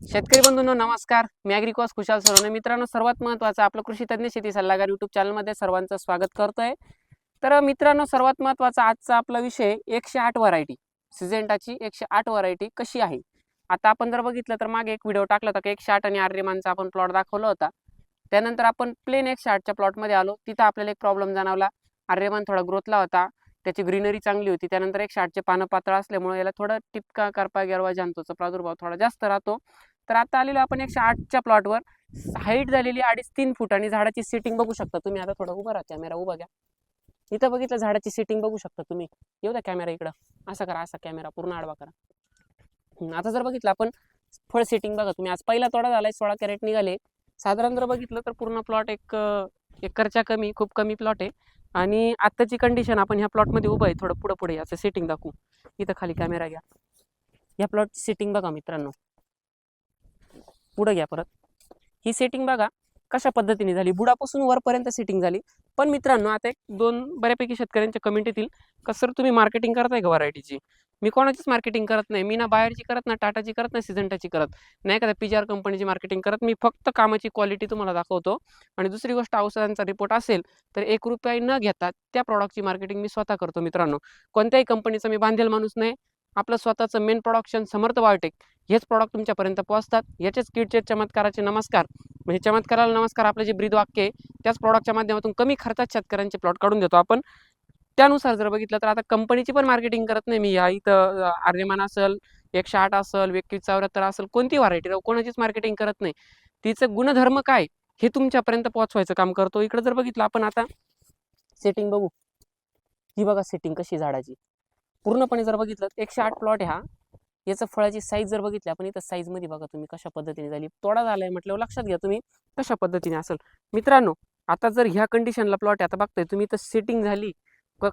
शेतकरी बंधूंनो नमस्कार. मी अॅग्रिकॉस खुशाल सरोने मित्रांनो सर्वात महत्त्वाचं आपलं कृषी तज्ज्ञ शेती सल्लागार युट्यूब चॅनलमध्ये सर्वांचं स्वागत करतोय. तर मित्रांनो सर्वात महत्त्वाचा आजचा आपला विषय एकशे आठ व्हरायटी सिजेंटाची एकशे आठ व्हरायटी कशी आहे? आता आपण जर बघितलं तर मागे एक व्हिडिओ टाकला होता की एकशे आठ आणि आर्यमानचा आपण प्लॉट दाखवला होता. त्यानंतर आपण प्लेन एकशे आठच्या प्लॉटमध्ये आलो. तिथं आपल्याला एक प्रॉब्लेम जाणवला. आर्यमान थोडा ग्रोथला होता. त्याची ग्रीनरी चांगली होती. त्यानंतर एकशे शाटचे पानं पातळ असल्यामुळे याला थोडा टिपका करपा गेरवा जंतूचा प्रादुर्भाव थोडा जास्त राहतो. तर आता आलेलो आपण एकशे आठच्या प्लॉटवर. हाईट झालेली अडीच तीन फूट आणि झाडाची सिटिंग बघू शकता तुम्ही. आता थोडं उभं राहा कॅमेरा उभा घ्या. इथं बघितलं झाडाची सिटिंग बघू शकता तुम्ही. येऊ द्या कॅमेरा इकडं. असा करा असा कॅमेरा पूर्ण आडवा करा. आता जर बघितलं आपण फळ सिटिंग बघा तुम्ही. आज पहिला तोडा झालाय सोळा कॅरेट निघाले. साधारण जर बघितलं तर पूर्ण प्लॉट एक एकरच्या कमी खूप कमी प्लॉट आहे. आणि आत्ताची कंडिशन आपण ह्या प्लॉटमध्ये उभं आहे थोडं पुढं पुढे याचं सेटिंग दाखवू. इथं खाली कॅमेरा घ्या. या प्लॉटची सेटिंग बघा मित्रांनो. पुढं घ्या परत. ही सेटिंग बघा कशा पद्धतीने झाली. बुडापासून वरपर्यंत सेटिंग झाली. पण मित्रांनो आता एक दोन बऱ्यापैकी शेतकऱ्यांच्या कमेंट येतील. का सर तुम्ही मार्केटिंग करताय का व्हरायटीची मी कोणाचीच मार्केटिंग करत नाही. मी ना बाहेरची करत ना टाटाची करत ना सिझंटाची करत. नाही का पी जी आर कंपनीची मार्केटिंग करत. मी फक्त कामाची क्वालिटी तुम्हाला दाखवतो. आणि दुसरी गोष्ट औषधांचा रिपोर्ट असेल तर एक रुपया न घेता त्या प्रॉडक्टची मार्केटिंग मी स्वतः करतो मित्रांनो. कोणत्याही कंपनीचा मी बांधेल माणूस नाही. आपलं स्वतःचं मेन प्रोडक्शन समर्थ बायोटेक हेच प्रॉडक्ट तुमच्यापर्यंत पोहोचतात. याचेच किटचे चमत्काराचे नमस्कार. म्हणजे चमत्काराला नमस्कार आपलं जे ब्रीद वाक्य आहे त्याच प्रॉडक्टच्या माध्यमातून कमी खर्चात शेतकऱ्यांचे प्लॉट काढून देतो आपण. त्यानुसार जर बघितलं तर आता कंपनीची पण मार्केटिंग करत नाही. मी या इथं आर्यमान असेल एकशे आठ असेल व्यक्ती चौऱ्याहत्तर असेल कोणती व्हरायटी कोणाचीच मार्केटिंग करत नाही. तिचं गुणधर्म काय? हे तुमच्यापर्यंत पोहोचवायचं काम करतो. इकडे जर बघितलं आपण आता सेटिंग बघू. ही बघा सेटिंग कशी झाडाची. पूर्णपणे जर बघितलं एकशे आठ प्लॉट हा. याचं फळाची साईज जर बघितली आपण इथं साईजमध्ये बघा तुम्ही कशा पद्धतीने झाली. तोडा झालाय म्हटल्यावर लक्षात घ्या तुम्ही कशा पद्धतीने असेल. मित्रांनो आता जर ह्या कंडिशनला प्लॉट आहे आता बघताय तुम्ही इथं सेटिंग झाली.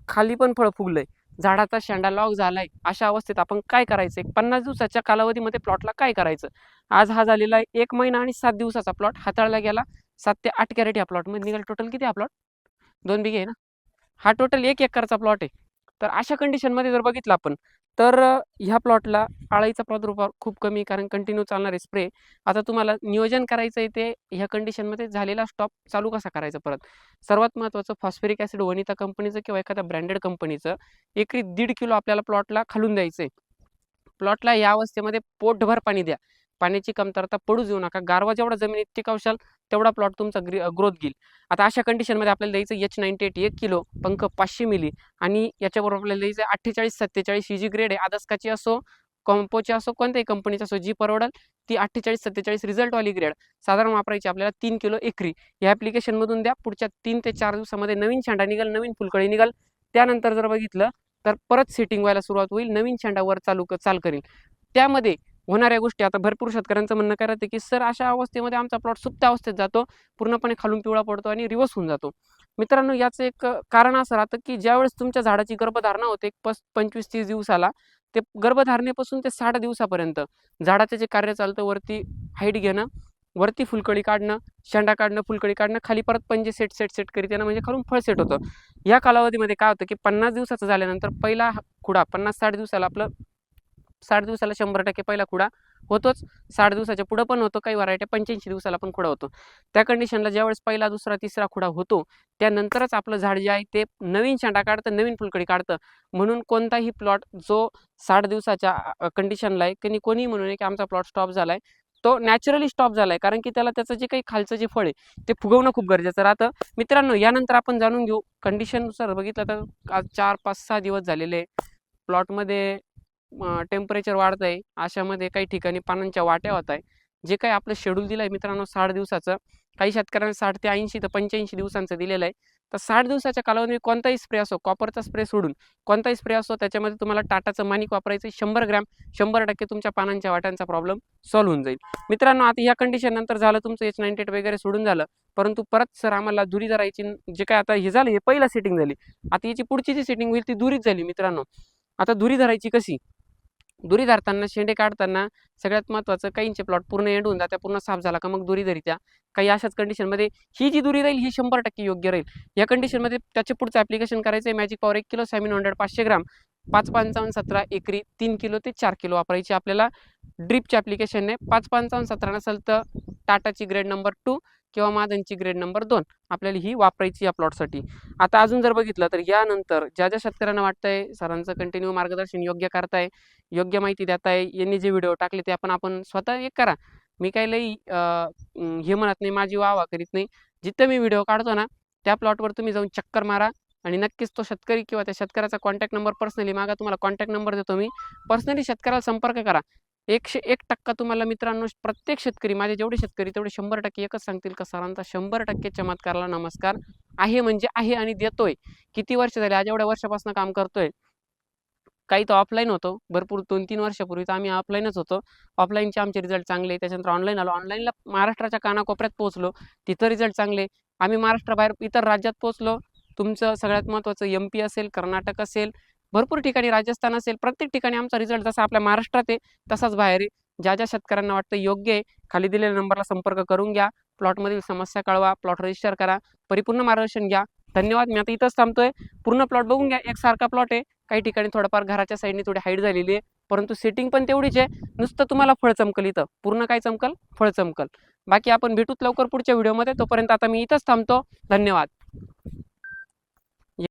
खाली पण फळ फुगलंय. झाडाचा शेंडा लॉक झालाय अशा अवस्थेत आपण काय करायचं? एक पन्नास दिवसाच्या कालावधीमध्ये प्लॉटला काय करायचं? आज हा झालेला आहे एक महिना आणि सात दिवसाचा प्लॉट हाताळला गेला. सात ते आठ कॅरेट या प्लॉटमध्ये निघाल. टोटल किती हा प्लॉट? दोन बिघे आहे ना? हा टोटल एक एकरचा प्लॉट आहे. तर अशा कंडिशनमध्ये जर बघितलं आपण तर ह्या प्लॉटला आळाईचा प्रादुर्भाव खूप कमी कारण कंटिन्यू चालणारे स्प्रे आता तुम्हाला नियोजन करायचं आहे ते ह्या कंडिशनमध्ये झालेला स्टॉप चालू कसा करायचा परत? सर्वात महत्त्वाचं फॉस्फेरिक ॲसिड वनिता कंपनीचं किंवा एखाद्या ब्रँडेड कंपनीचं एकरी दीड किलो आपल्याला प्लॉटला खालून द्यायचं आहे प्लॉटला या अवस्थेमध्ये पोटभर पाणी द्या. पाण्याची कमतरता पडू देऊ नका. गारवा जेवढा जमिनीत टिकावशाल तेवढा प्लॉट तुमचा ग्री ग्रोथ घेईल. आता अशा कंडिशनमध्ये आपल्याला द्यायचं एच नाईन्टी एट एक किलो पंख पाचशे मिली आणि याच्याबरोबर आपल्याला द्यायचं अठ्ठेचाळीस सत्तेचाळीस ही जी ग्रेड आहे आदस्काची असो कॉम्पोची असो कोणत्याही कंपनीची असो जी परवडेल ती अठ्ठेचाळीस सत्तेचाळीस रिझल्टवाली ग्रेड साधारण वापरायची आपल्याला तीन किलो एकरी. या ॲप्लिकेशनमधून द्या पुढच्या तीन ते चार दिवसामध्ये नवीन छांडा निघाल नवीन फुलकळी निघाल. त्यानंतर जर बघितलं तर परत सेटिंग व्हायला सुरुवात होईल नवीन शेंडावर चालू चाल करेल. त्यामध्ये होणाऱ्या गोष्टी. आता भरपूर शेतकऱ्यांचं म्हणणं काय की सर अशा अवस्थेमध्ये आमचा प्लॉट सुप्त अवस्थेत जातो पूर्णपणे खालून पिवळा पडतो आणि रिवर्स होऊन जातो. मित्रांनो याचं एक कारण असं राहतं की ज्यावेळेस तुमच्या झाडाची गर्भधारणा होते एक पस पंचवीस तीस दिवसाला ते गर्भधारणेपासून ते साठ दिवसापर्यंत झाडाचं जे कार्य चालतं वरती हाईट घेणं वरती फुलकळी काढणं शेंडा काढणं फुलकळी काढणं खाली परत पंजे सेट सेट सेट करीत येणं म्हणजे खालून फळ सेट होतं. या कालावधीमध्ये काय होतं की पन्नास दिवसाचं झाल्यानंतर पहिला हा खुडा पन्नास साठ दिवसाला आपलं साठ दिवसाला शंभर टक्के पहिला खुडा होतोच. साठ दिवसाच्या पुढं पण होतो काही व्हरायटी पंच्याऐंशी दिवसाला पण खुडा होतो. त्या कंडिशनला ज्यावेळेस पहिला दुसरा तिसरा खुडा होतो त्यानंतरच आपलं झाड जे आहे ते नवीन शेंडा काढतं नवीन फुलकडी काढतं. म्हणून कोणताही प्लॉट जो साठ दिवसाच्या कंडिशनला आहे त्यांनी कोणी म्हणून नये की आमचा प्लॉट स्टॉप झालाय तो नॅचरली स्टॉप झालाय. कारण की त्याला त्याचं जे काही खालचं जे फळ आहे ते फुगवणं खूप गरजेचं राहतं. मित्रांनो यानंतर आपण जाणून घेऊ. कंडिशननुसार बघितलं तर आज चार पाच सहा दिवस झालेले. प्लॉटमध्ये टेम्परेचर वाढत आहे अशामध्ये काही ठिकाणी पानांच्या वाट्या होत आहे जे काही आपलं शेड्यूल दिलं आहे मित्रांनो साठ दिवसाचं काही शेतकऱ्यांना साठ ते ऐंशी तर पंच्याऐंशी दिवसांचं दिलेलं आहे. तर साठ दिवसाच्या कालावधी कोणताही स्प्रे असो कॉपरचा स्प्रे सोडून कोणताही स्प्रे असो त्याच्यामध्ये तुम्हाला टाटाचं मानिक वापरायचं शंभर ग्रॅम शंभर टक्के तुमच्या पानांच्या वाट्यांचा प्रॉब्लेम सॉल्व्ह होऊन जाईल. मित्रांनो आता या कंडिशन नंतर झालं तुमचं एच नाईन्टी एट वगैरे सोडून झालं परंतु परत सर आम्हाला दुरी धरायची जे काय आता हे झालं हे पहिला सेटिंग झाली. आता याची पुढची जी सेटिंग होईल ती दुरीच झाली मित्रांनो. आता दुरी धरायची कशी? दुरी धरताना शेंडे काढताना सगळ्यात महत्त्वाचं काहींचे प्लॉट पूर्ण एंड होऊन जात्या पूर्ण साफ झाला का मग दुरी धरित्या. काही अशाच कंडिशनमध्ये ही जी दुरी राहील ही शंभर टक्के योग्य राहील. या कंडिशनमध्ये त्याचे पुढचं ॲप्लिकेशन करायचं आहे मॅजिक पॉवर एक किलो सॅमिन हंड्रेड पाचशे ग्राम पाच पंचावन्न सतरा एकरी तीन किलो ते चार किलो वापरायची आपल्याला ड्रिपच्या ॲप्लिकेशनने पाच पंचावन्न सतरा नसेल तर टाटाची ग्रेड नंबर टू किंवा मादनची ग्रेड नंबर दोन. आपल्याला ही वापरायची या प्लॉटसाठी आता अजून जर बघितलं तर यानंतर ज्या ज्या शेतकऱ्यांना वाटतंय सरांचं कंटिन्यू मार्गदर्शन योग्य करताय योग्य माहिती देताय यांनी जे व्हिडिओ टाकले ते आपण आपण स्वतः एक करा. मी काही लई हे म्हणत नाही माझी वावा करीत नाही. जिथं मी व्हिडिओ काढतो ना त्या प्लॉटवर तुम्ही जाऊन चक्कर मारा आणि नक्कीच तो शेतकरी किंवा त्या शेतकऱ्याचा कॉन्टॅक्ट नंबर पर्सनली मागा. तुम्हाला कॉन्टॅक्ट नंबर देतो मी. पर्सनली शेतकऱ्याला संपर्क करा. एकशे एक टक्का तुम्हाला मित्रांनो प्रत्येक शेतकरी माझे जेवढे शेतकरी तेवढे शंभर टक्के एकच सांगतील का सरांचा शंभर टक्के चमत्कारला नमस्कार. आहे म्हणजे आहे आणि देतोय. किती वर्ष झाले? आज एवढ्या वर्षापासून काम करतोय. काही तर ऑफलाईन होतो. भरपूर दोन तीन वर्षापूर्वी तर आम्ही ऑफलाईनच होतो. ऑफलाईनचे आमचे रिझल्ट चांगले त्याच्यानंतर ऑनलाईन आलो. ऑनलाईनला महाराष्ट्राच्या कानाकोपऱ्यात पोहोचलो. तिथं रिझल्ट चांगले आम्ही महाराष्ट्राबाहेर इतर राज्यात पोहोचलो. तुमचं सगळ्यात महत्त्वाचं एम पी असेल कर्नाटक असेल भरपूर ठिकाणी राजस्थान असेल प्रत्येक ठिकाणी आमचा रिझल्ट जसा आपल्या महाराष्ट्रात आहे तसाच बाहेर आहे. ज्या ज्या शेतकऱ्यांना वाटतं योग्य आहे खाली दिलेल्या नंबरला संपर्क करून घ्या. प्लॉटमधील समस्या कळवा प्लॉट रजिस्टर करा परिपूर्ण मार्गदर्शन घ्या. धन्यवाद मी आता इथंच थांबतोय. पूर्ण प्लॉट बघून घ्या एक सारखा प्लॉट आहे. काही ठिकाणी थोडंफार घराच्या साईडने थोडी हाईट झालेली आहे परंतु सेटिंग पण तेवढीच आहे. नुसतं तुम्हाला फळ चमकल इथं. पूर्ण काय चमकल? फळ चमकल. बाकी आपण भेटूत लवकर पुढच्या व्हिडिओमध्ये तोपर्यंत आता मी इथंच थांबतो. धन्यवाद.